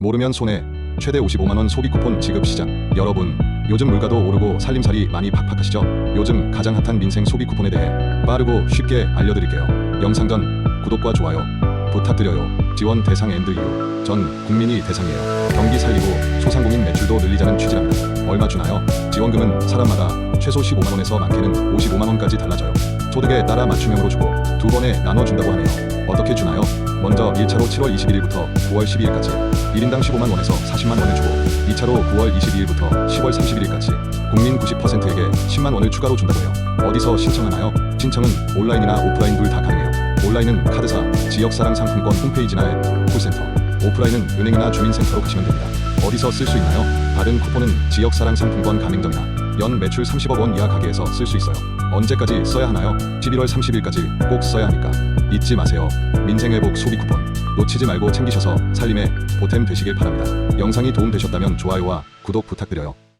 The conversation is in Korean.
모르면 손해. 최대 55만원 소비 쿠폰 지급 시작. 여러분, 요즘 물가도 오르고 살림살이 많이 팍팍하시죠? 요즘 가장 핫한 민생 소비 쿠폰에 대해 빠르고 쉽게 알려드릴게요. 영상 전 구독과 좋아요 부탁드려요. 지원 대상 앤드 이유. 전 국민이 대상이에요. 경기 살리고 소상공인 매출도 늘리자는 취지랍니다. 얼마 주나요? 지원금은 사람마다 최소 15만 원에서 많게는 55만 원까지 달라져요. 소득에 따라 맞춤형으로 주고 두 번에 나눠 준다고 하네요. 어떻게 주나요? 먼저 1차로 7월 21일부터 9월 12일까지 1인당 15만 원에서 40만 원을 주고 2차로 9월 22일부터 10월 31일까지 국민 90%에게 10만 원을 추가로 준다고 해요. 어디서 신청하나요? 신청은 온라인이나 오프라인 둘 다 가능해요. 온라인은 카드사, 지역사랑 상품권 홈페이지나 앱, 콜센터, 오프라인은 은행이나 주민센터로 가시면 됩니다. 어디서 쓸 수 있나요? 받은 쿠폰은 지역사랑 상품권 가맹점이나 연 매출 30억 원 이하 가게에서 쓸 수 있어요. 언제까지 써야 하나요? 11월 30일까지 꼭 써야 하니까 잊지 마세요. 민생회복 소비 쿠폰 놓치지 말고 챙기셔서 살림에 보탬 되시길 바랍니다. 영상이 도움되셨다면 좋아요와 구독 부탁드려요.